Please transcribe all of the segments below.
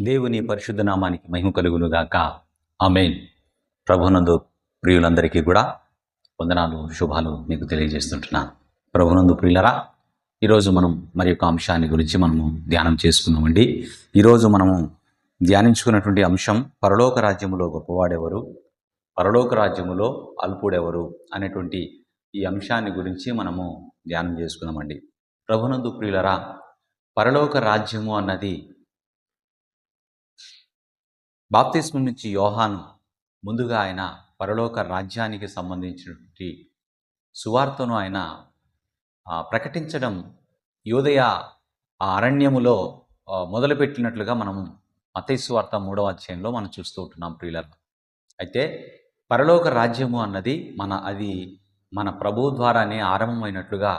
దేవుని పరిశుద్ధ నామానికి మహిమ కలుగునుగాక. ఆమెన్. ప్రభునందు ప్రియులందరికీ కూడా వందనాలు శుభాలు మీకు తెలియజేస్తుంటున్నాను. ప్రభునందు ప్రియులరా ఈరోజు మనం మరి యొక్క అంశాన్ని గురించి మనము ధ్యానం చేసుకుందామండి ఈరోజు మనము ధ్యానించుకున్నటువంటి అంశం పరలోక రాజ్యములో గొప్పవాడెవరు పరలోక రాజ్యములో అల్పుడెవరు అనేటువంటి ఈ అంశాన్ని గురించి మనము ధ్యానం చేసుకున్నామండి. ప్రభునందు ప్రియులరా పరలోక రాజ్యము అన్నది బాప్తిస్మం నుంచి యోహాను ముందుగా ఆయన పరలోక రాజ్యానికి సంబంధించినటువంటి సువార్తను ఆయన ప్రకటించడం యోదయ ఆ అరణ్యములో మొదలుపెట్టినట్లుగా మనము మతైసు మూడవ అధ్యాయంలో మనం చూస్తూ ఉంటున్నాం ప్రియులర్. అయితే పరలోక రాజ్యము అన్నది మన అది మన ప్రభు ద్వారానే ఆరంభమైనట్లుగా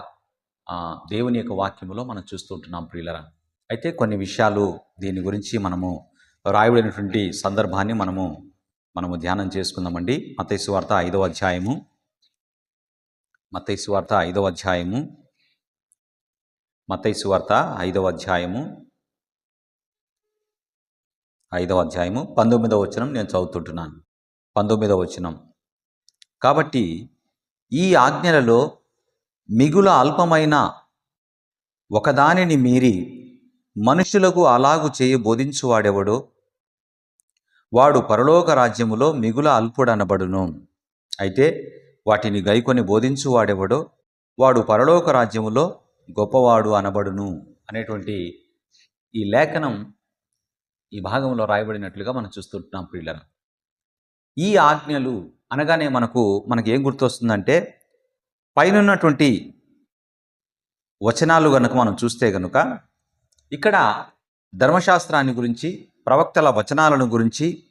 దేవుని యొక్క వాక్యములో మనం చూస్తూ ఉంటున్నాం ప్రియులరా. అయితే కొన్ని విషయాలు దీని గురించి మనము రాయబడినటువంటి సందర్భాన్ని మనము మనము ధ్యానం చేసుకుందామండి. మతైసు వార్త ఐదవ అధ్యాయము. మతైసు వార్త ఐదవ అధ్యాయము. మతైసు వార్త ఐదవ అధ్యాయము. ఐదవ అధ్యాయము. పంతొమ్మిదవ వచనం నేను చదువుతుంటున్నాను. పంతొమ్మిదవ వచనం. కాబట్టి ఈ ఆజ్ఞలలో మిగుల అల్పమైన ఒకదానిని మీరి మనుషులకు అలాగు చేయి బోధించువాడెవడో? వాడు పరలోక రాజ్యములో మిగుల అల్పుడనబడును. అయితే వాటిని గైకొని బోధించువాడెవడో? వాడు పరలోక రాజ్యములో గొప్పవాడు అనబడును అనేటువంటి ఈ లేఖనం ఈ భాగంలో రాయబడినట్లుగా మనం చూస్తుంటున్నాం పిల్లల ఈ ఆజ్ఞలు అనగానే మనకు మనకి ఏం గుర్తొస్తుందంటే పైనున్నటువంటి వచనాలు కనుక మనం చూస్తే కనుక ఇక్కడ ధర్మశాస్త్రాన్ని గురించి ప్రవక్తల వచనాలను గురించి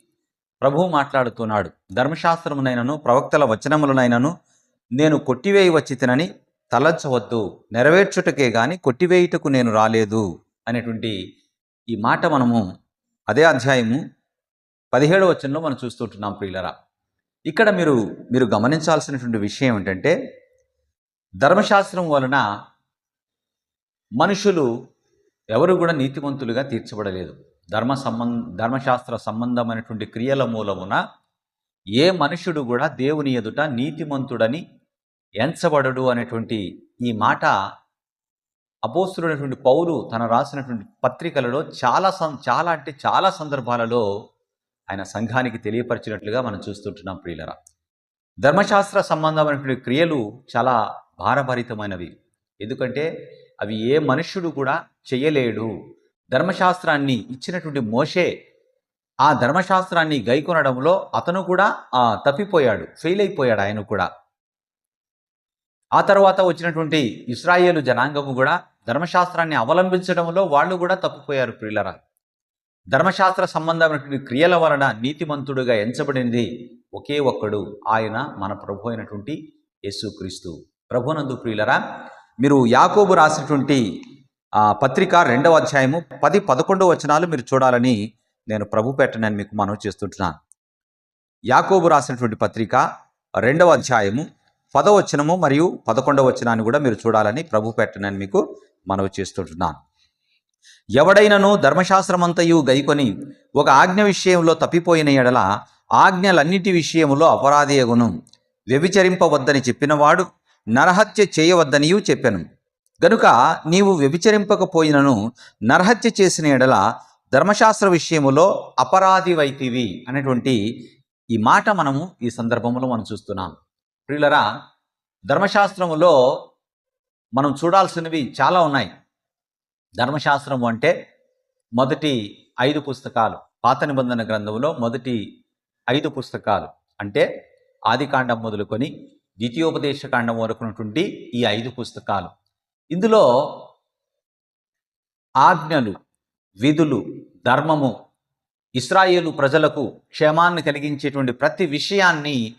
ప్రభువు మాట్లాడుతున్నాడు. ధర్మశాస్త్రమునైనను ప్రవక్తల వచనములనైనను నేను కొట్టివేయి వచ్చి తినని తలంచవద్దు. నెరవేర్చుటకే గాని కొట్టివేయుటకు నేను రాలేదు అనేటువంటి ఈ మాట మనము అదే అధ్యాయము పదిహేడు వచనంలో మనం చూస్తుంటున్నాం ప్రియులరా. ఇక్కడ మీరు మీరు గమనించాల్సినటువంటి విషయం ఏంటంటే ధర్మశాస్త్రం వలన మనుషులు ఎవరు కూడా నీతిమంతులుగా తీర్చబడలేదు. ధర్మ సంబంధ ధర్మశాస్త్ర సంబంధమైనటువంటి క్రియల మూలమున ఏ మనుషుడు కూడా దేవుని ఎదుట నీతిమంతుడని ఎంచబడడు అనేటువంటి ఈ మాట అపోస్తుడైనటువంటి పౌలు తన రాసినటువంటి పత్రికలలో చాలా సం చాలా అంటే చాలా సందర్భాలలో ఆయన సంఘానికి తెలియపరిచినట్లుగా మనం చూస్తుంటున్నాం ప్రియులరా. ధర్మశాస్త్ర సంబంధమైనటువంటి క్రియలు చాలా భారభరితమైనవి. ఎందుకంటే అవి ఏ మనుష్యుడు కూడా చేయలేడు. ధర్మశాస్త్రాన్ని ఇచ్చినటువంటి మోషే ఆ ధర్మశాస్త్రాన్ని గైకొనడంలో అతను కూడా ఆ, తప్పిపోయాడు ఫెయిల్ అయిపోయాడు ఆయన కూడా. ఆ తర్వాత వచ్చినటువంటి ఇస్రాయేలు జనాంగము కూడా ధర్మశాస్త్రాన్ని అవలంబించడంలో వాళ్ళు కూడా తప్పిపోయారు ప్రియులరా. ధర్మశాస్త్ర సంబంధమైనటువంటి క్రియల వలన నీతిమంతుడుగా ఎంచబడినది ఒకే ఒక్కడు ఆయన మన ప్రభు అయినటువంటి యేసుక్రీస్తు. ప్రభునందు ప్రియులరా మీరు యాకోబు రాసినటువంటి ఆ పత్రిక రెండవ అధ్యాయము పది పదకొండవ వచనాలు మీరు చూడాలని నేను ప్రభు పెట్టనని మీకు మనవి చేస్తుంటున్నాను. యాకోబు రాసినటువంటి పత్రిక రెండవ అధ్యాయము పదవచనము మరియు పదకొండవ వచనాన్ని కూడా మీరు చూడాలని ప్రభు పెట్టనని మీకు మనవి చేస్తుంటున్నాను. ఎవడైనను ధర్మశాస్త్రమంతయు గైకొని ఒక ఆజ్ఞ విషయంలో తప్పిపోయిన ఎడల ఆజ్ఞలన్నిటి విషయంలో అపరాధియగును వ్యభిచరింపవద్దని చెప్పినవాడు నరహత్య చేయవద్దనియు చెప్పాను. గనుక నీవు వ్యభిచరింపకపోయినను నరహత్య చేసిన ఎడల ధర్మశాస్త్ర విషయములో అపరాధివైతివి అనేటువంటి ఈ మాట మనము ఈ సందర్భంలో మనం చూస్తున్నాం. ప్రియులరా ధర్మశాస్త్రములో మనం చూడాల్సినవి చాలా ఉన్నాయి. ధర్మశాస్త్రం అంటే మొదటి ఐదు పుస్తకాలు. పాత నిబంధన గ్రంథంలో మొదటి ఐదు పుస్తకాలు. అంటే ఆదికాండం మొదలుకొని ద్వితీయోపదేశ కాండం వరకు ఉన్నటువంటి ఈ ఐదు పుస్తకాలు. ఇందులో ఆజ్ఞలు విధులు ధర్మము ఇస్రాయేలు ప్రజలకు క్షేమాన్ని కలిగించేటువంటి ప్రతి విషయాన్ని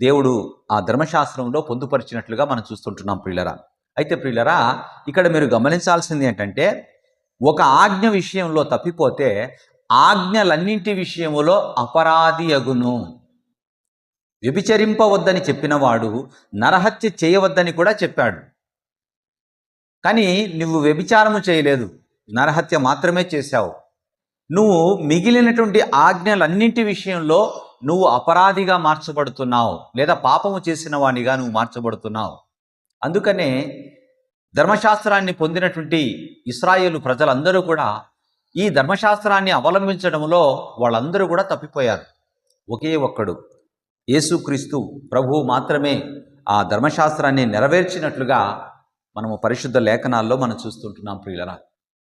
దేవుడు ఆ ధర్మశాస్త్రంలో పొందుపరిచినట్లుగా మనం చూస్తుంటున్నాం ప్రియులరా. అయితే ప్రియులరా ఇక్కడ మీరు గమనించాల్సింది ఏంటంటే ఒక ఆజ్ఞ విషయంలో తప్పిపోతే ఆజ్ఞలన్నింటి విషయంలో అపరాధి అగును. వ్యభిచరింపవద్దని చెప్పినవాడు నరహత్య చేయవద్దని కూడా చెప్పాడు. కానీ నువ్వు వ్యభిచారము చేయలేదు. నరహత్య మాత్రమే చేశావు. నువ్వు మిగిలినటువంటి ఆజ్ఞలన్నింటి విషయంలో నువ్వు అపరాధిగా మార్చబడుతున్నావు లేదా పాపము చేసిన వానిగా నువ్వు మార్చబడుతున్నావు. అందుకనే ధర్మశాస్త్రాన్ని పొందినటువంటి ఇస్రాయేలు ప్రజలందరూ కూడా ఈ ధర్మశాస్త్రాన్ని అవలంబించడంలో వాళ్ళందరూ కూడా తప్పిపోయారు. ఒకే ఒక్కడు. యేసుక్రీస్తు ప్రభు మాత్రమే ఆ ధర్మశాస్త్రాన్ని నెరవేర్చినట్లుగా మనము పరిశుద్ధ లేఖనాల్లో మనం చూస్తుంటున్నాం ప్రియులరా.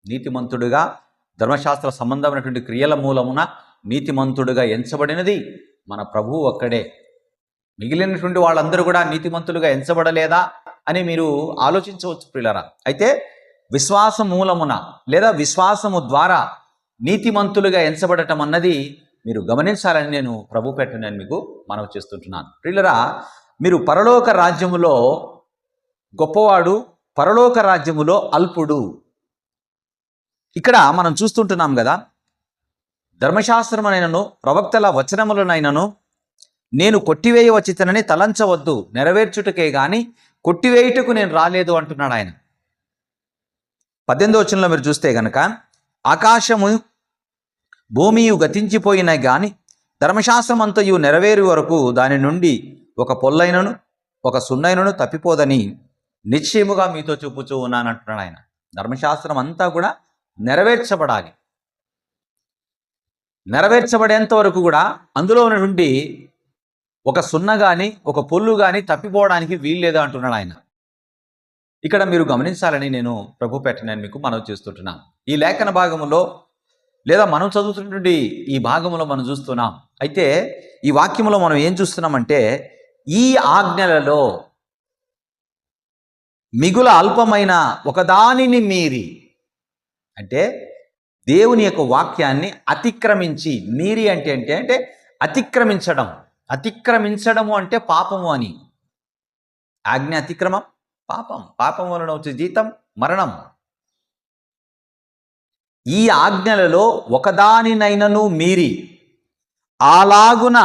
నీతిమంతుడుగా ధర్మశాస్త్ర సంబంధమైనటువంటి క్రియల మూలమున నీతిమంతుడుగా ఎంచబడినది మన ప్రభువు ఒక్కడే. మిగిలినటువంటి వాళ్ళందరూ కూడా నీతిమంతులుగా ఎంచబడలేదా అని మీరు ఆలోచించవచ్చు ప్రియులరా. అయితే విశ్వాస మూలమున లేదా విశ్వాసము ద్వారా నీతిమంతులుగా ఎంచబడటం అన్నది మీరు గమనించాలని నేను ప్రభు పెట్ట నేను మీకు మనవి చేస్తుంటున్నాను. ప్రియులరా మీరు పరలోక రాజ్యములో గొప్పవాడు పరలోక రాజ్యములో అల్పుడు. ఇక్కడ మనం చూస్తుంటున్నాం కదా ధర్మశాస్త్రమునైనను ప్రవక్తల వచనములనైనను నేను కొట్టివేయవచ్చితనని తలంచవద్దు నెరవేర్చుటకే గాని కొట్టివేయుటకు నేను రాలేదు అంటున్నాడు ఆయన. పద్దెనిమిది వచనంలో మీరు చూస్తే గనక ఆకాశము భూమియు గతించిపోయిన గాని ధర్మశాస్త్రమంతయు నెరవేరు వరకు దాని నుండి ఒక పొల్లైనను ఒక సున్నైనను తప్పిపోదని నిశ్చయముగా మీతో చూపుచూ ఉన్నాను అంటున్నాడు ఆయన. ధర్మశాస్త్రం అంతా కూడా నెరవేర్చబడాలి. నెరవేర్చబడేంత వరకు కూడా అందులో ఉన్నటువంటి ఒక సున్న కానీ ఒక పొల్లు కానీ తప్పిపోవడానికి వీల్లేదు అంటున్నాడు ఆయన. ఇక్కడ మీరు గమనించాలని నేను ప్రభు పెట్టనని మీకు మనవి చేస్తుంటున్నాను. ఈ లేఖన భాగములో లేదా మనం చదువుతున్నటువంటి ఈ భాగంలో మనం చూస్తున్నాం. అయితే ఈ వాక్యంలో మనం ఏం చూస్తున్నామంటే ఈ ఆజ్ఞలలో మిగుల అల్పమైన ఒకదానిని మీరి అంటే దేవుని యొక్క వాక్యాన్ని అతిక్రమించి మీరి అంటే అంటే అంటే అతిక్రమించడం. అతిక్రమించడము అంటే పాపము అని. ఆజ్ఞ అతిక్రమం పాపం. పాపం వలన వచ్చే జీతం మరణం. ఈ ఆజ్ఞలలో ఒకదానినైనను మీరి అలాగున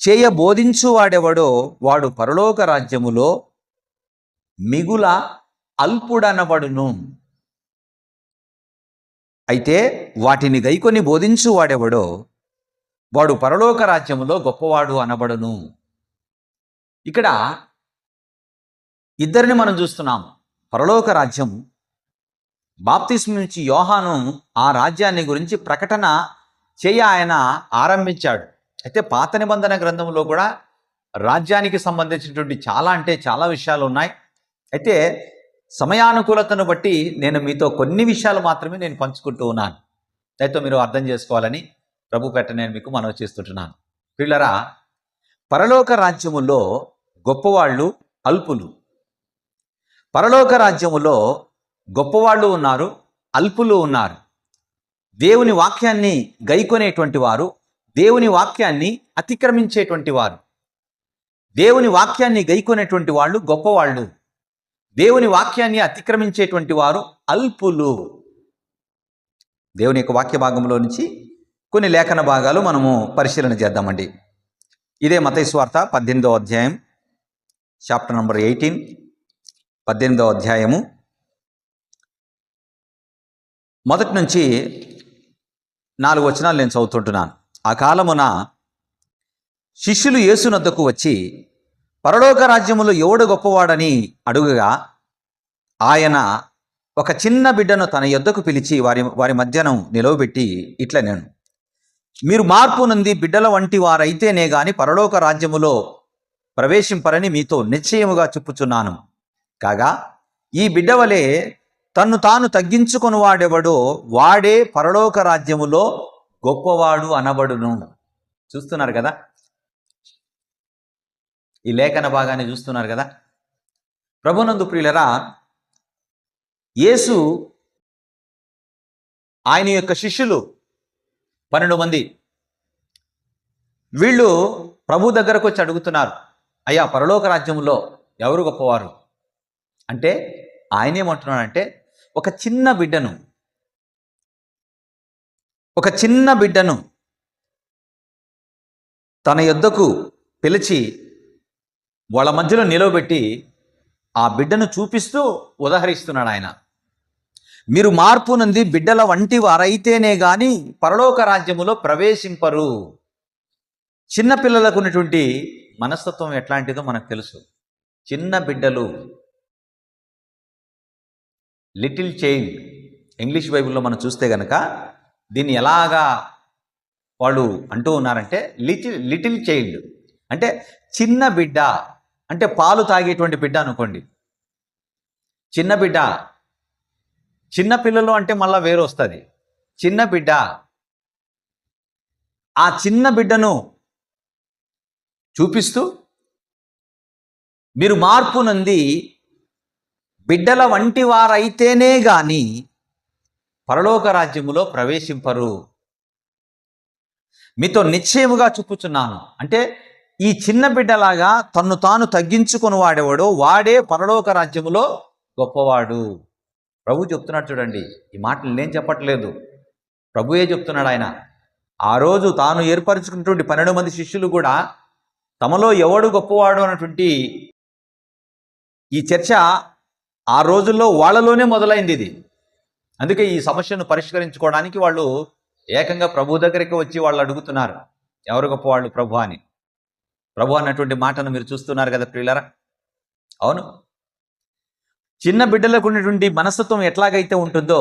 చేయ బోధించువాడెవడో వాడు పరలోక రాజ్యములో మిగుల అల్పుడనబడును. అయితే వాటిని గైకొని బోధించువాడెవడో వాడు పరలోక రాజ్యములో గొప్పవాడు అనబడును. ఇక్కడ ఇద్దరిని మనం చూస్తున్నాం. పరలోక రాజ్యం బాప్తిస్మ నుంచి యోహాను ఆ రాజ్యాన్ని గురించి ప్రకటన చేయ ఆయన ఆరంభించాడు. అయితే పాత నిబంధన గ్రంథంలో కూడా రాజ్యానికి సంబంధించినటువంటి చాలా అంటే చాలా విషయాలు ఉన్నాయి. అయితే సమయానుకూలతను బట్టి నేను మీతో కొన్ని విషయాలు మాత్రమే నేను పంచుకుంటూ ఉన్నాను. అయితే మీరు అర్థం చేసుకోవాలని ప్రభు పెట్ట నేను మీకు మనవి చేస్తుంటున్నాను. పిల్లరా పరలోక రాజ్యములో గొప్పవాళ్ళు అల్పులు. పరలోక రాజ్యములో గొప్పవాళ్ళు ఉన్నారు అల్పులు ఉన్నారు. దేవుని వాక్యాన్ని గైకొనేటువంటి వారు దేవుని వాక్యాన్ని అతిక్రమించేటువంటి వారు. దేవుని వాక్యాన్ని గైకొనేటువంటి వాళ్ళు గొప్పవాళ్ళు. దేవుని వాక్యాన్ని అతిక్రమించేటువంటి వారు అల్పులు. దేవుని యొక్క వాక్య భాగంలో నుంచి కొన్ని లేఖన భాగాలు మనము పరిశీలన చేద్దామండి. ఇదే మతైస్వార్త పద్దెనిమిదో అధ్యాయం చాప్టర్ నంబర్ ఎయిటీన్ పద్దెనిమిదో అధ్యాయము మొదటి నుంచి నాలుగు వచనాలు నేను చదువుతుంటున్నాను. ఆ కాలమున శిష్యులు యేసునద్దకు వచ్చి పరలోక రాజ్యములో ఎవడు గొప్పవాడని అడుగుగా ఆయన ఒక చిన్న బిడ్డను తన యొద్దకు పిలిచి వారి వారి మధ్యను నిలవబెట్టి ఇట్లా నేను మీరు మార్పు నుండి బిడ్డల వంటి వారైతేనే గాని పరలోక రాజ్యములో ప్రవేశింపరని మీతో నిశ్చయముగా చెప్పుచున్నాను. కాగా ఈ బిడ్డ వలె తన్ను తాను తగ్గించుకొని వాడెవడో వాడే పరలోక రాజ్యములో గొప్పవాడు అనబడును. చూస్తున్నారు కదా? ఈ లేఖన భాగాన్ని చూస్తున్నారు కదా? ప్రభునందు ప్రియులరా యేసు ఆయన యొక్క శిష్యులు పన్నెండు మంది. వీళ్ళు ప్రభు దగ్గరకు వచ్చి అడుగుతున్నారు అయ్యా పరలోక రాజ్యంలో ఎవరు గొప్పవారు? అంటే ఆయనేమంటున్నాడంటే ఒక చిన్న బిడ్డను ఒక చిన్న బిడ్డను తన యొద్దకు పిలిచి వాళ్ళ మధ్యలో నిలవబెట్టి ఆ బిడ్డను చూపిస్తూ ఉదహరిస్తున్నాడు ఆయన. మీరు మార్పు నుండి బిడ్డల వంటి వారైతేనే గాని పరలోక రాజ్యములో ప్రవేశింపరు. చిన్నపిల్లలకు ఉన్నటువంటి మనస్తత్వం ఎట్లాంటిదో మనకు తెలుసు. చిన్న బిడ్డలు లిటిల్ చైల్డ్ ఇంగ్లీష్ బైబిల్లో మనం చూస్తే గనక దీన్ని ఎలాగా వాళ్ళు అంటూ ఉన్నారంటే లిటిల్ లిటిల్ చైల్డ్ అంటే చిన్న బిడ్డ అంటే పాలు తాగేటువంటి బిడ్డ అనుకోండి. చిన్న బిడ్డ. చిన్న పిల్లలు అంటే మళ్ళీ వేరు వస్తుంది. చిన్న బిడ్డ. ఆ చిన్న బిడ్డను చూపిస్తూ మీరు మార్పునంది బిడ్డల వంటి వారైతేనే గాని పరలోక రాజ్యములో ప్రవేశింపరు. మీతో నిశ్చయముగా చెప్పుచున్నాను అంటే ఈ చిన్న బిడ్డలాగా తన్ను తాను తగ్గించుకొని వాడేవాడు వాడే పరలోక రాజ్యములో గొప్పవాడు. ప్రభు చెప్తున్నాడు చూడండి ఈ మాటలు నేను చెప్పట్లేదు. ప్రభుయే చెప్తున్నాడు ఆయన. ఆ రోజు తాను ఏర్పరచుకున్నటువంటి పన్నెండు మంది శిష్యులు కూడా తమలో ఎవడు గొప్పవాడు అన్నటువంటి ఈ చర్చ ఆ రోజుల్లో వాళ్ళలోనే మొదలైంది ఇది. అందుకే ఈ సమస్యను పరిష్కరించుకోవడానికి వాళ్ళు ఏకంగా ప్రభు దగ్గరికి వచ్చి వాళ్ళు అడుగుతున్నారు. ఎవరు గొప్ప వాళ్ళు ప్రభు అని? ప్రభు అన్నటువంటి మాటను మీరు చూస్తున్నారు కదా ప్రియులరా? అవును. చిన్న బిడ్డలకు ఉన్నటువంటి మనస్తత్వం ఎట్లాగైతే ఉంటుందో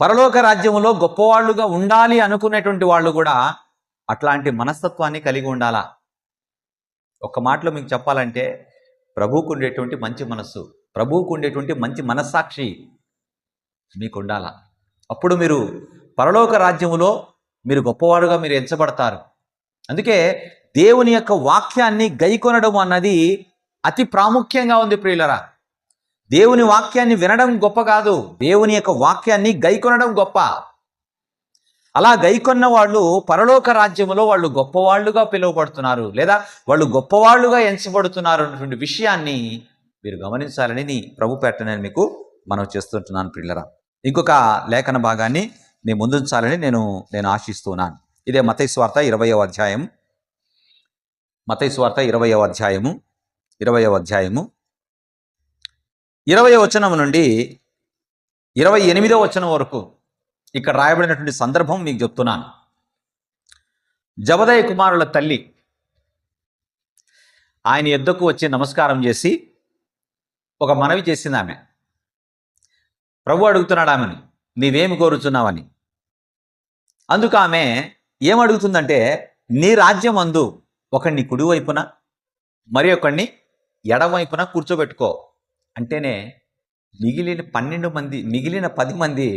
పరలోక రాజ్యంలో గొప్పవాళ్ళుగా ఉండాలి అనుకునేటువంటి వాళ్ళు కూడా అట్లాంటి మనస్తత్వాన్ని కలిగి ఉండాలా? ఒక మాటలో మీకు చెప్పాలంటే ప్రభువుకు ఉండేటువంటి మంచి మనస్సు. ప్రభువుకు ఉండేటువంటి మంచి మనస్సాక్షి మీకు ఉండాలా అప్పుడు మీరు పరలోక రాజ్యములో మీరు గొప్పవారుగా మీరు ఎంచబడతారు. అందుకే దేవుని యొక్క వాక్యాన్ని గైకొనడం అన్నది అతి ప్రాముఖ్యంగా ఉంది ప్రియులరా. దేవుని వాక్యాన్ని వినడం గొప్ప కాదు దేవుని యొక్క వాక్యాన్ని గైకొనడం గొప్ప. అలా గైకొన్న వాళ్ళు పరలోక రాజ్యములో వాళ్ళు గొప్పవాళ్ళుగా పిలువబడుతున్నారు లేదా వాళ్ళు గొప్పవాళ్ళుగా ఎంచబడుతున్నారు అన్నటువంటి విషయాన్ని మీరు గమనించాలని నీ ప్రభు పేట నేను మీకు మనం చేస్తుంటున్నాను పిల్లరా ఇంకొక లేఖన భాగాన్ని నేను ముందుంచాలని నేను నేను ఆశిస్తున్నాను ఇదే మతైస్వార్త ఇరవయో అధ్యాయం మతైస్వార్త ఇరవయో అధ్యాయము. ఇరవయో అధ్యాయము. ఇరవై వచనం నుండి ఇరవై ఎనిమిదో వచనం వరకు ఇక్కడ రాయబడినటువంటి సందర్భం మీకు చెప్తున్నాను. జబదయ కుమారుల తల్లి ఆయన ఎద్దకు వచ్చి నమస్కారం చేసి ఒక మనవి చేసింది ఆమె ప్రభు అడుగుతున్నాడు ఆమెను నీవేమి కోరుచున్నావని? అందుకు ఆమె ఏమడుగుతుందంటే నీ రాజ్యం అందు ఒకడిని కుడివైపున మరి ఒకడిని ఎడమవైపున కూర్చోబెట్టుకో. అంటేనే మిగిలిన పన్నెండు మంది మిగిలిన పది మంది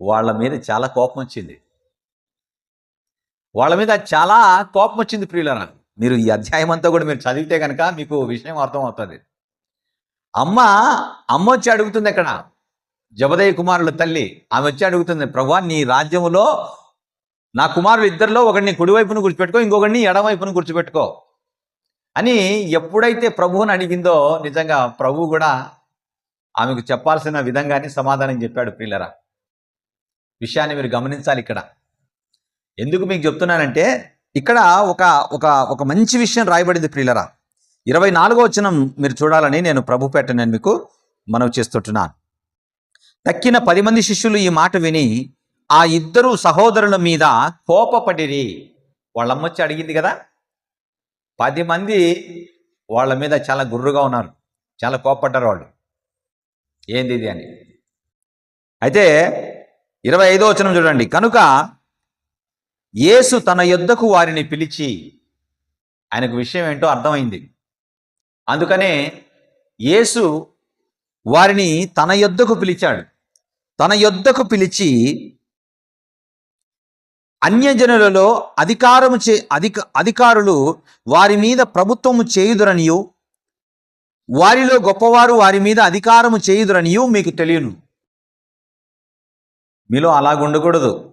వాళ్ళ మీద చాలా కోపం వచ్చింది. వాళ్ళ మీద చాలా కోపం వచ్చింది ప్రియులరా. మీరు ఈ అధ్యాయం అంతా కూడా మీరు చదివితే కనుక మీకు విషయం అర్థమవుతుంది. అమ్మ అమ్మ వచ్చి అడుగుతుంది అక్కడ జబదయ్య కుమారుల తల్లి. ఆమె వచ్చి అడుగుతుంది ప్రభా నీ రాజ్యంలో నా కుమారులు ఇద్దరిలో ఒకడిని కుడివైపును కూర్చోపెట్టుకో ఇంకొకడిని ఎడవైపును కూర్చోపెట్టుకో అని ఎప్పుడైతే ప్రభువుని అడిగిందో నిజంగా ప్రభు కూడా ఆమెకు చెప్పాల్సిన విధంగానే సమాధానం చెప్పాడు ప్రియులరా. విషయాన్ని మీరు గమనించాలి ఇక్కడ. ఎందుకు మీకు చెప్తున్నానంటే ఇక్కడ ఒక ఒక ఒక మంచి విషయం రాయబడింది ప్రియులరా. ఇరవై నాలుగో వచనం మీరు చూడాలని నేను ప్రభు పేట నేను మీకు మనవి చేస్తుంటున్నాను. తక్కిన పది మంది శిష్యులు ఈ మాట విని ఆ ఇద్దరు సహోదరుల మీద కోపపడిరి. వాళ్ళమ్మ వచ్చి అడిగింది కదా పది మంది వాళ్ళ మీద చాలా గుర్రుగా ఉన్నారు చాలా కోపపడ్డారు వాళ్ళు. ఏంది ఇది అని. అయితే ఇరవై ఐదో వచనం చూడండి. కనుక యేసు తన యొద్దకు వారిని పిలిచి ఆయనకు విషయం ఏంటో అర్థమైంది. అందుకనే యేసు వారిని తన యొద్దకు పిలిచాడు. తన యొద్దకు పిలిచి అన్యజనులలో అధికారము చే అధిక అధికారులు వారి మీద ప్రభుత్వము చేయుదురనియు వారిలో గొప్పవారు వారి మీద అధికారము చేయుదురనియు మీకు తెలియను. మీలో అలాగుండకూడదు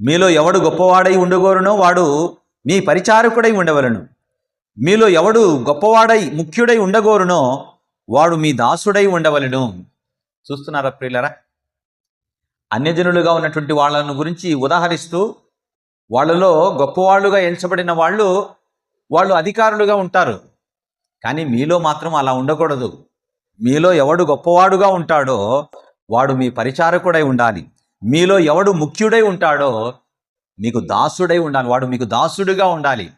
మీలో ఎవడు గొప్పవాడై ఉండగోరునో వాడు మీ పరిచారకుడై ఉండవలను. మీలో ఎవడు గొప్పవాడై ముఖ్యుడై ఉండగోరునో వాడు మీ దాసుడై ఉండవలను. చూస్తున్నారా ప్రియులరా? అన్యజనులుగా ఉన్నటువంటి వాళ్ళను గురించి ఉదాహరిస్తూ వాళ్ళలో గొప్పవాళ్ళుగా ఎంచబడిన వాళ్ళు వాళ్ళు అధికారులుగా ఉంటారు. కానీ మీలో మాత్రం అలా ఉండకూడదు. మీలో ఎవడు గొప్పవాడుగా ఉంటాడో వాడు మీ పరిచారకుడై ఉండాలి. మీలో ఎవడు ముఖ్యుడై ఉంటాడో మీకు దాసుడై ఉండాలి. వాడు మీకు దాసుడుగా ఉండాలి.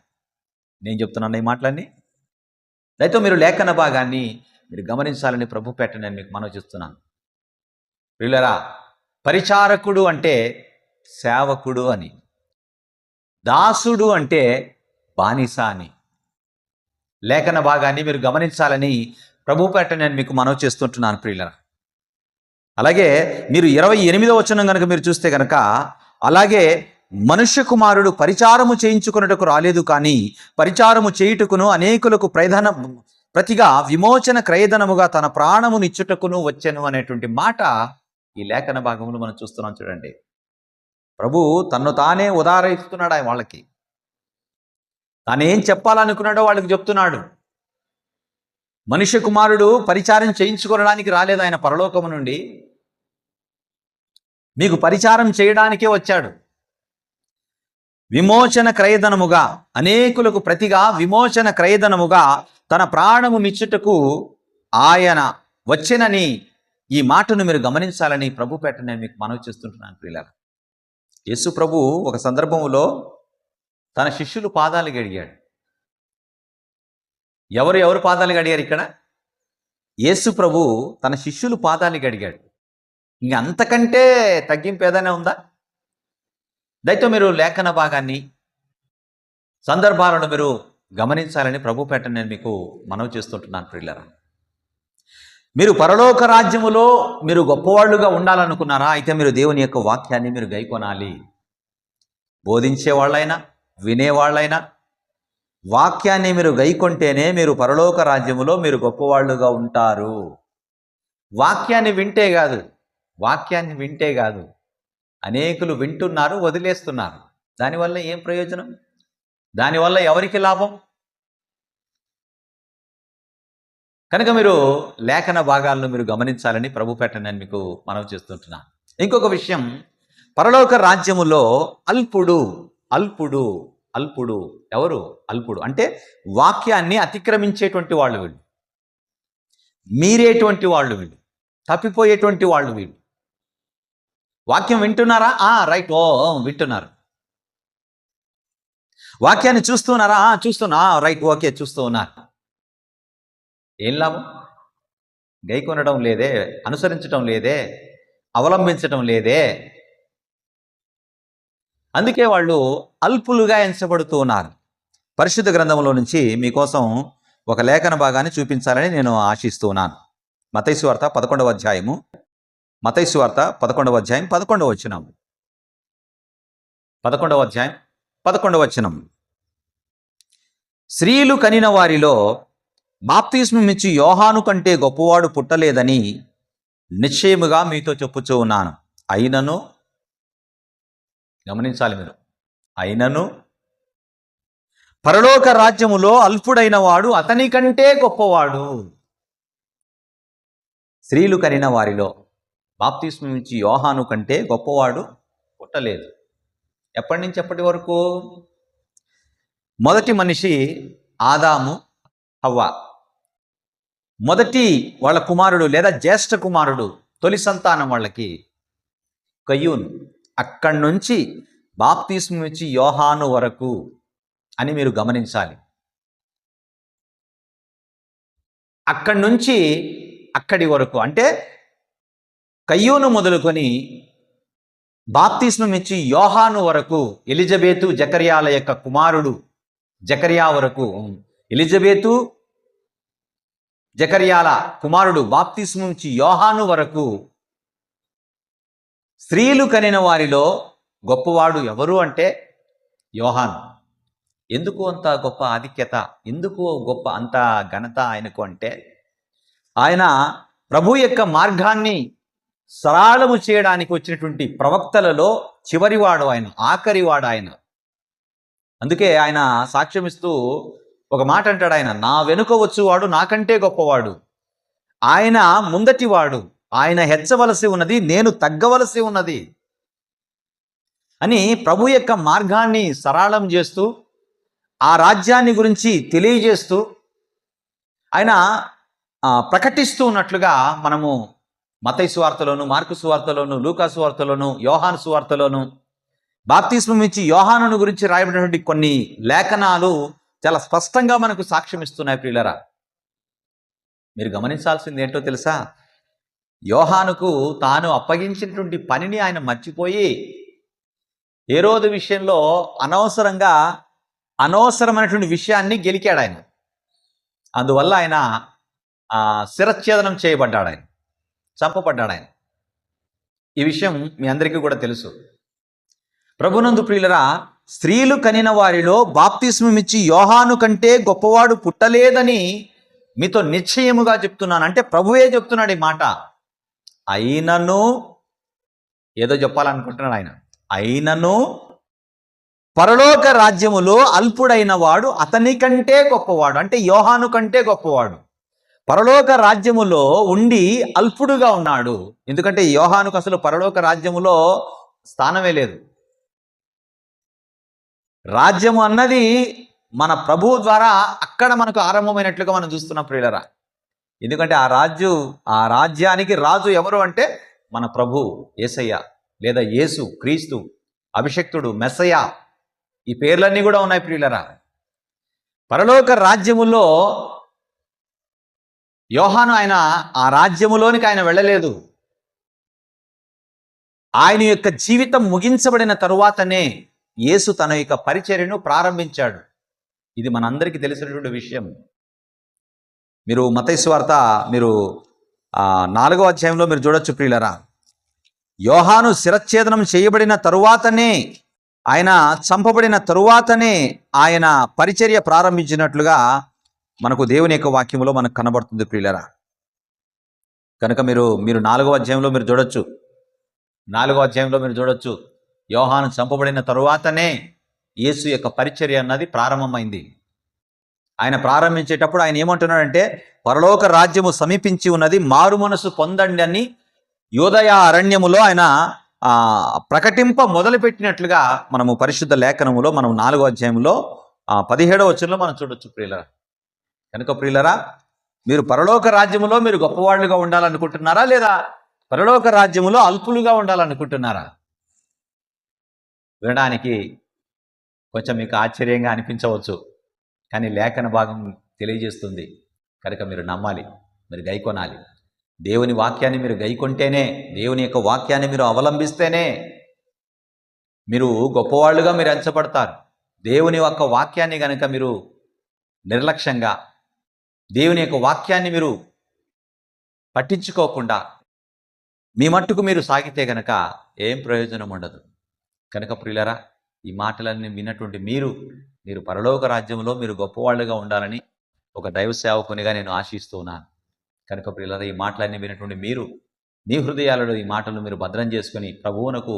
నేను చెప్తున్నాను ఈ మాటలన్నీ దయతో మీరు లేఖన భాగాన్ని మీరు గమనించాలని ప్రభు పెట్ట నేను మీకు మనవి చేస్తున్నాను. పిల్లరా పరిచారకుడు అంటే సేవకుడు అని. దాసుడు అంటే బానిస అని. లేఖన భాగాన్ని మీరు గమనించాలని ప్రభు పేట నేను మీకు మనవి చేస్తుంటున్నాను ప్రియులరా. అలాగే మీరు ఇరవై ఎనిమిదో వచనం కనుక మీరు చూస్తే కనుక అలాగే మనుష్య కుమారుడు పరిచారము చేయించుకున్నటకు రాలేదు కానీ పరిచారము చేయుటకును అనేకులకు ప్రధాన ప్రతిగా విమోచన క్రయధనముగా తన ప్రాణమునిచ్చుటకును వచ్చెను అనేటువంటి మాట ఈ లేఖన భాగంలో మనం చూస్తున్నాం చూడండి. ప్రభు తన్ను తానే ఉదాహరిస్తున్నాడు ఆయన వాళ్ళకి. తాను ఏం చెప్పాలనుకున్నాడో వాళ్ళకి చెప్తున్నాడు. మనుష్య కుమారుడు పరిచారం చేయించుకోవడానికి రాలేదు ఆయన పరలోకము నుండి. మీకు పరిచారం చేయడానికే వచ్చాడు. విమోచన క్రయధనముగా అనేకులకు ప్రతిగా విమోచన క్రయధనముగా తన ప్రాణము మిచ్చుటకు ఆయన వచ్చినని ఈ మాటను మీరు గమనించాలని ప్రభు పేట నేను మీకు మనవి చేస్తుంటున్నాను ప్రియులారా. యేసు ప్రభు ఒక సందర్భంలో తన శిష్యులు పాదాలు గడిగాడు ఎవరు ఎవరు పాదాలు గడిగారు ఇక్కడ? యేసు ప్రభు తన శిష్యులు పాదాలు గడిగాడు. ఇంక అంతకంటే తగ్గింపు ఏదైనా ఉందా? దయతో మీరు లేఖన భాగాన్ని సందర్భాలను మీరు గమనించాలని ప్రభు పేట నేను మీకు మనవి చేస్తుంటున్నాను ప్రియులరా. మీరు పరలోక రాజ్యములో మీరు గొప్పవాళ్ళుగా ఉండాలనుకున్నారా? అయితే మీరు దేవుని యొక్క వాక్యాన్ని మీరు గైకొనాలి. బోధించే వాళ్ళైనా వినేవాళ్ళైనా వాక్యాన్ని మీరు గైకొంటేనే మీరు పరలోక రాజ్యములో మీరు గొప్పవాళ్ళుగా ఉంటారు. వాక్యాన్ని వింటే కాదు వాక్యాన్ని వింటే కాదు. అనేకులు వింటున్నారు వదిలేస్తున్నారు. దానివల్ల ఏం ప్రయోజనం? దానివల్ల ఎవరికి లాభం? కనుక మీరు లేఖన భాగాలను మీరు గమనించాలని ప్రభు పెట్ట నేను మీకు మనవి చేస్తుంటున్నాను ఇంకొక విషయం పరలోక రాజ్యములో అల్పుడు అల్పుడు అల్పుడు ఎవరు? అల్పుడు. అంటే వాక్యాన్ని అతిక్రమించేటువంటి వాళ్ళు వీళ్ళు. మీరేటువంటి వాళ్ళు వీళ్ళు? తప్పిపోయేటువంటి వాళ్ళు వీళ్ళు. వాక్యం వింటున్నారా? ఆ రైట్. ఓ వింటున్నారు. వాక్యాన్ని చూస్తున్నారా? ఆ, చూస్తున్నా. రైట్. ఓకే చూస్తూ ఉన్నారు ఏం లాభం? గైకొనడం లేదే అనుసరించటం లేదే అవలంబించటం లేదే. అందుకే వాళ్ళు అల్పులుగా ఎంచబడుతూ ఉన్నారు. పరిశుద్ధ గ్రంథంలో నుంచి మీకోసం ఒక లేఖన భాగాన్ని చూపించాలని నేను ఆశిస్తూ ఉన్నాను. మతైసు వార్త పదకొండవ అధ్యాయము మతైసు వార్త పదకొండవ అధ్యాయం పదకొండవ వచనం. పదకొండవ అధ్యాయం పదకొండవ వచనం. స్త్రీలు కనిన వారిలో బాప్తిస్మిచ్చి యోహాను కంటే గొప్పవాడు పుట్టలేదని నిశ్చయముగా మీతో చెప్పుచూ ఉన్నాను. అయినను? గమనించాలి మీరు. అయినను? పరలోక రాజ్యములో అల్పుడైన వాడు అతని కంటే గొప్పవాడు. స్త్రీలు కనిన వారిలో బాప్తిస్మం ఇచ్చి యోహాను కంటే గొప్పవాడు పుట్టలేదు. ఎప్పటి నుంచి ఎప్పటి వరకు? మొదటి మనిషి ఆదాము హవ్వ. మొదటి వాళ్ళ కుమారుడు లేదా జ్యేష్ఠ కుమారుడు తొలి సంతానం వాళ్ళకి కయ్యూన్. అక్కడి నుంచి బాప్తిస్మం ఇచ్చి యోహాను వరకు అని మీరు గమనించాలి. అక్కడి నుంచి అక్కడి వరకు అంటే కయ్యూను మొదలుకొని బాప్తిస్మం ఇచ్చి యోహాను వరకు ఎలిజబేతు జకర్యాల యొక్క కుమారుడు జకర్యా వరకు ఎలిజబేతు జకర్యాల కుమారుడు బాప్తిస్మం ఇచ్చి యోహాను వరకు స్త్రీలు కనిన వారిలో గొప్పవాడు ఎవరు అంటే యోహాను. ఎందుకు అంత గొప్ప ఆధిక్యత? ఎందుకు గొప్ప అంత ఘనత ఆయనకు అంటే? ఆయన ప్రభు యొక్క మార్గాన్ని సరళము చేయడానికి వచ్చినటువంటి ప్రవక్తలలో చివరివాడు ఆయన ఆఖరివాడు ఆయన. అందుకే ఆయన సాక్ష్యమిస్తూ ఒక మాట అంటాడు ఆయన నా వెనుక వచ్చువాడు నాకంటే గొప్పవాడు. ఆయన ముందటివాడు. ఆయన హెచ్చవలసి ఉన్నది నేను తగ్గవలసి ఉన్నది. అని ప్రభు యొక్క మార్గాన్ని సరళం చేస్తూ ఆ రాజ్యాన్ని గురించి తెలియజేస్తూ ఆయన ప్రకటిస్తూ ఉన్నట్లుగా మనము మతై సువార్తలోను మార్కు సువార్తలోను లూకా సువార్తలోను యోహాను సువార్తలోను. బాప్తిస్మం ఇచ్చి యోహానును గురించి రాయబడినటువంటి కొన్ని లేఖనాలు చాలా స్పష్టంగా మనకు సాక్ష్యం ఇస్తున్నాయి ప్రియులరా. మీరు గమనించాల్సింది ఏంటో తెలుసా? యోహానుకు తాను అప్పగించినటువంటి పనిని ఆయన మర్చిపోయి ఏ రోజు విషయంలో అనవసరంగా అనవసరమైనటువంటి విషయాన్ని గెలికాడు ఆయన అందువల్ల ఆయన శిరచ్ఛేదనం చేయబడ్డాడు ఆయన చంపబడ్డాడు ఆయన. ఈ విషయం మీ అందరికీ కూడా తెలుసు. ప్రభునందు ప్రియులరా స్త్రీలు కనిన వారిలో బాప్తిస్మమిచ్చి యోహాను కంటే గొప్పవాడు పుట్టలేదని మీతో నిశ్చయముగా చెప్తున్నాను. అంటే ప్రభువే చెప్తున్నాడు ఈ మాట. అయినను ఏదో చెప్పాలనుకుంటున్నాడు ఆయన. అయినను పరలోక రాజ్యములో అల్పుడైన వాడు అతని కంటే గొప్పవాడు. అంటే యోహాను కంటే గొప్పవాడు. పరలోక రాజ్యములో ఉండి అల్పుడుగా ఉన్నాడు. ఎందుకంటే యోహానుకు అసలు పరలోక రాజ్యములో స్థానమే లేదు. రాజ్యము అన్నది మన ప్రభువు ద్వారా అక్కడ మనకు ఆరంభమైనట్లుగా మనం చూస్తున్నాం ప్రియులరా. ఎందుకంటే ఆ రాజు ఆ రాజ్యానికి రాజు ఎవరు అంటే మన ప్రభు ఏసయ్య లేదా యేసు క్రీస్తు అభిషక్తుడు మెస్సయ్య. ఈ పేర్లన్నీ కూడా ఉన్నాయి ప్రియులరా. పరలోక రాజ్యములో యోహాను ఆయన ఆ రాజ్యములోనికి ఆయన వెళ్ళలేదు. ఆయన యొక్క జీవితం ముగించబడిన తరువాతనే యేసు తన యొక్క పరిచర్యను ప్రారంభించాడు. ఇది మనందరికీ తెలిసినటువంటి విషయం. మీరు మతైసు వార్త మీరు నాలుగో అధ్యాయంలో మీరు చూడొచ్చు ప్రియులరా. యోహాను శిరచ్ఛేదనం చేయబడిన తరువాతనే ఆయన చంపబడిన తరువాతనే ఆయన పరిచర్య ప్రారంభించినట్లుగా మనకు దేవుని యొక్క వాక్యంలో మనకు కనబడుతుంది ప్రియులరా. కనుక మీరు మీరు నాలుగో అధ్యాయంలో మీరు చూడొచ్చు. నాలుగో అధ్యాయంలో మీరు చూడొచ్చు. యోహాను చంపబడిన తరువాతనే యేసు యొక్క పరిచర్య అన్నది ప్రారంభమైంది. ఆయన ప్రారంభించేటప్పుడు ఆయన ఏమంటున్నాడంటే పరలోక రాజ్యము సమీపించి ఉన్నది మారు మనసు పొందండి అని యోదయ అరణ్యములో ఆయన ప్రకటింప మొదలుపెట్టినట్లుగా మనము పరిశుద్ధ లేఖనములో మనం నాలుగో అధ్యాయంలో పదిహేడో పదిహేడవ వచనంలో మనం చూడొచ్చు ప్రియులరా. కనుక ప్రియులరా మీరు పరలోక రాజ్యములో మీరు గొప్పవాళ్ళుగా ఉండాలనుకుంటున్నారా లేదా పరలోక రాజ్యములో అల్పులుగా ఉండాలనుకుంటున్నారా? వినడానికి కొంచెం మీకు ఆశ్చర్యంగా అనిపించవచ్చు కానీ లేఖన భాగం తెలియజేస్తుంది. కనుక మీరు నమ్మాలి మీరు గైకొనాలి. దేవుని వాక్యాన్ని మీరు గైకొంటేనే దేవుని యొక్క వాక్యాన్ని మీరు అవలంబిస్తేనే మీరు గొప్పవాళ్ళుగా మీరు ఎంచబడతారు. దేవుని యొక్క వాక్యాన్ని కనుక మీరు నిర్లక్ష్యంగా దేవుని యొక్క వాక్యాన్ని మీరు పట్టించుకోకుండా మీ మట్టుకు మీరు సాగితే గనక ఏం ప్రయోజనం ఉండదు. కనుక ప్రియులరా ఈ మాటలన్నీ విన్నటువంటి మీరు మీరు పరలోక రాజ్యంలో మీరు గొప్పవాళ్ళుగా ఉండాలని ఒక దైవ సేవకునిగా నేను ఆశిస్తూ ఉన్నాను కనుక ప్రియులరా ఈ మాటలన్నీ విన్నటువంటి మీరు మీ హృదయాలలో ఈ మాటలు మీరు భద్రం చేసుకుని ప్రభువునకు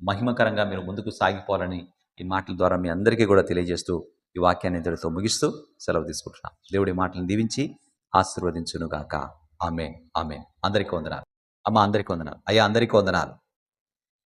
మహిమకరంగా మీరు ముందుకు సాగిపోవాలని ఈ మాటల ద్వారా మీ అందరికీ కూడా తెలియజేస్తూ ఈ వాక్యాన్ని ఇద్దరితో ముగిస్తూ సెలవు తీసుకుంటున్నాం. దేవుడి మాటలను దీవించి ఆశీర్వదించునుగాక. ఆమె ఆమె అందరికీ వందనాలు. అమ్మ అందరికీ వందనాలు. అయ్యా అందరికీ వందనాలు.